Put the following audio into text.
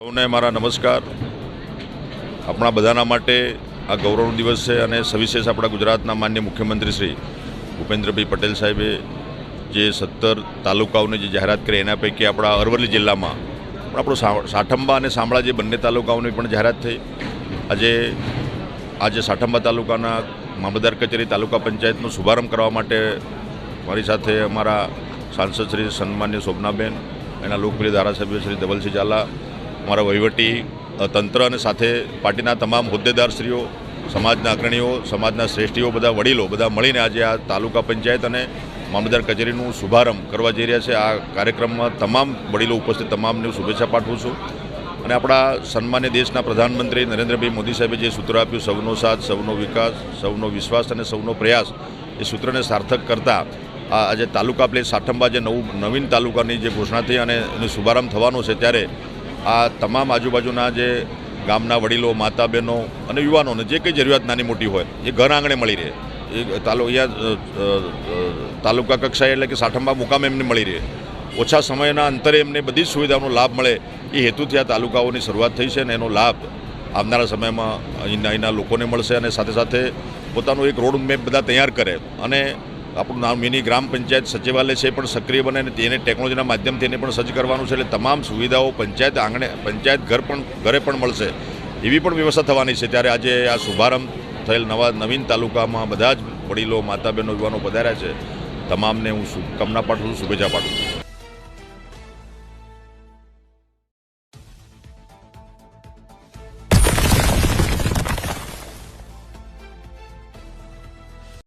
સૌને મારા નમસ્કાર. આપણા બધાના માટે આ ગૌરવનો દિવસ છે અને સવિશેષ આપણા ગુજરાતના માન્ય મુખ્યમંત્રી શ્રી ભૂપેન્દ્રભાઈ પટેલ સાહેબે જે સત્તર તાલુકાઓની જે જાહેરાત કરી એના પૈકી આપણા અરવલ્લી જિલ્લામાં પણ આપણો સાઠંબા અને શામળા જે બંને તાલુકાઓની પણ જાહેરાત થઈ. આજે આજે સાઠંબા તાલુકાના મામલતદાર કચેરી તાલુકા પંચાયતનો શુભારંભ કરવા માટે મારી સાથે અમારા સાંસદ શ્રી સન્માન્ય શોભનાબેન, એના લોકપ્રિય ધારાસભ્ય શ્રી ધવલસિંહ ઝાલા અમારા વહીવટી તંત્ર અને સાથે પાર્ટીના તમામ હોદ્દેદારશ્રીઓ, સમાજના અગ્રણીઓ, સમાજના શ્રેષ્ઠીઓ, બધા વડીલો, બધા મળીને આજે આ તાલુકા પંચાયત અને મામલતદાર કચેરીનું શુભારંભ કરવા જઈ રહ્યા છે. આ કાર્યક્રમમાં તમામ વડીલો ઉપસ્થિત, તમામને શુભેચ્છા પાઠવું છું. અને આપણા સન્માન્ય દેશના પ્રધાનમંત્રી નરેન્દ્રભાઈ મોદી સાહેબે જે સૂત્ર આપ્યું, સૌનો સાથ, સૌનો વિકાસ, સૌનો વિશ્વાસ અને સૌનો પ્રયાસ, એ સૂત્રને સાર્થક કરતા આજે તાલુકા પ્લેસ સાઠંબા જે નવું, નવીન તાલુકાની જે ઘોષણા થઈ અને એનો શુભારંભ થવાનો છે, ત્યારે આ તમામ આજુબાજુના જે ગામના વડીલો માતા બહેનો અને યુવાનોને જે કંઈ જરૂરિયાત નાની મોટી હોય, એ ઘર આંગણે મળી રહે. એ તાલુકા કક્ષાએ એટલે કે સાઠંબા મુકામે એમને મળી રહે. ઓછા સમયના અંતરે એમને બધી જ સુવિધાઓનો લાભ મળે એ હેતુથી આ તાલુકાઓની શરૂઆત થઈ છે અને એનો લાભ આવનારા સમયમાં અહીંના અહીંના લોકોને મળશે અને સાથે સાથે પોતાનું એક રોડ મેપ બધા તૈયાર કરે અને આપણું નામ મિની ગ્રામ પંચાયત સચિવાલય છે પણ સક્રિય બને અને તેને ટેકનોલોજીના માધ્યમથી એને પણ સજ્જ કરવાનું છે. એટલે તમામ સુવિધાઓ પંચાયત આંગણે, પંચાયત ઘર પણ, ઘરે પણ મળશે. એવી પણ વ્યવસ્થા થવાની છે. ત્યારે આજે આ શુભારંભ થયેલ નવા નવીન તાલુકામાં બધા જ વડીલો માતા બહેનો યુવાનો પધાર્યા છે. તમામને હું શુભકામના પાઠવું છું, શુભેચ્છા પાઠવું છું.